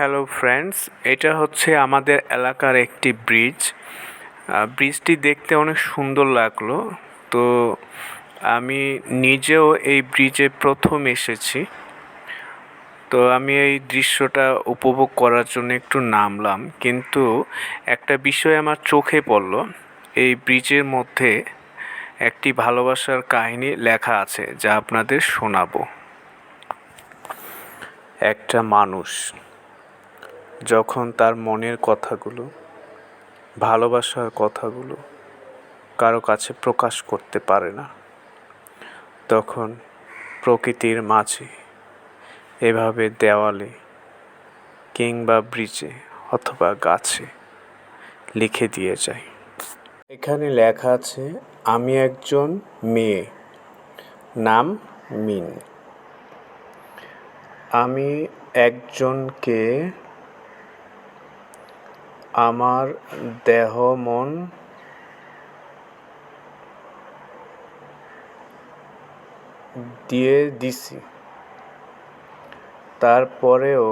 Hello friends এটা হচ্ছে আমাদের এলাকার একটি ব্রিজ ব্রিজটি দেখতে অনেক সুন্দর লাগল। তো আমি নিজেও এই ব্রিজে প্রথম এসেছি। তো আমি এই দৃশ্যটা উপভোগ করার জন্য একটু নামলাম। কিন্তু একটা বিষয় আমার চোখে পড়ল, এই ব্রিজের মধ্যে একটি ভালোবাসার কাহিনী লেখা আছে, যা আপনাদের শোনাবো। একটা মানুষ। যখন তার মনের কথাগুলো, ভালোবাসার কথাগুলো কারও কাছে প্রকাশ করতে পারে না, তখন প্রকৃতির মাঝে এভাবে দেওয়ালে কিংবা ব্রিজে অথবা গাছে লিখে দিয়ে যায়। এখানে লেখা আছে, আমি একজন মেয়ে, নাম মিন। আমি একজনকে আমার দেহ, মন, দিয়ে দিছি। তারপরেও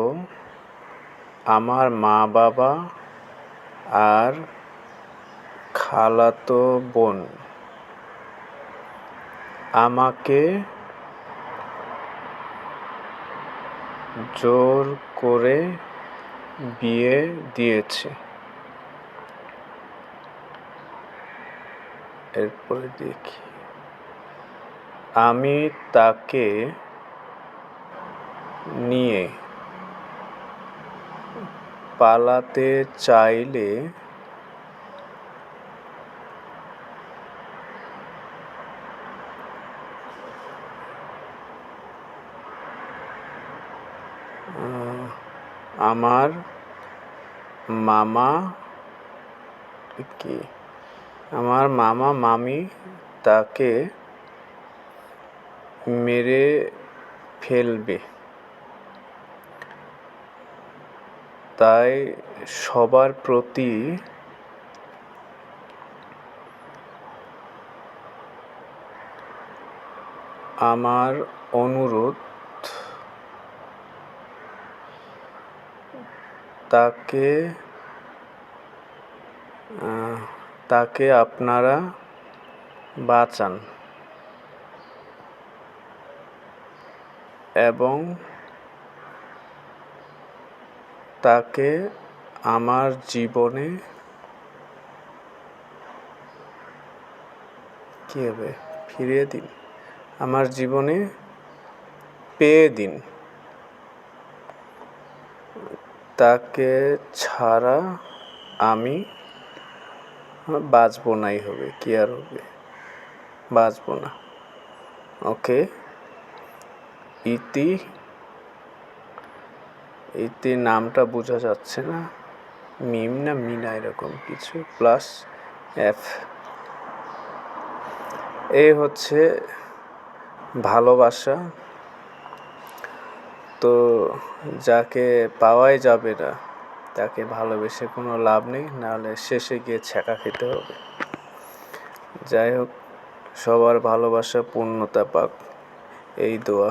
আমার মা বাবা আর খালাতো বোন আমাকে জোর করে বিয়ে দিয়েছে। এরপরে দেখি। আমি তাকে নিয়ে পালাতে চাইলে আমার মামা কি? আমার মামা মামি তাকে মেরে ফেলবে। তাই সবার প্রতি আমার অনুরোধ তাকে তাকে আপনারা বাঁচান এবং তাকে আমার জীবনে কী হবে? ফিরিয়ে দিন। আমার জীবনে পেয়ে দিন। তাকে ছাড়া আমি বাঁচবো নাই হবে, কি আর হবে? বাঁচবো না। ওকে ইতি ইতি নামটা বোঝা যাচ্ছে না। মিম না মিনা এরকম কিছু প্লাস এফ এ হচ্ছে ভালোবাসা। তো যাকে পাওয়াই যাবে না তাকে ভালোবেসে কোনো লাভ নেই, নাহলে শেষে গিয়ে ছ্যাঁকা খেতে হবে। যাই হোক, সবার ভালোবাসা, পূর্ণতা পাক। এই দোয়া।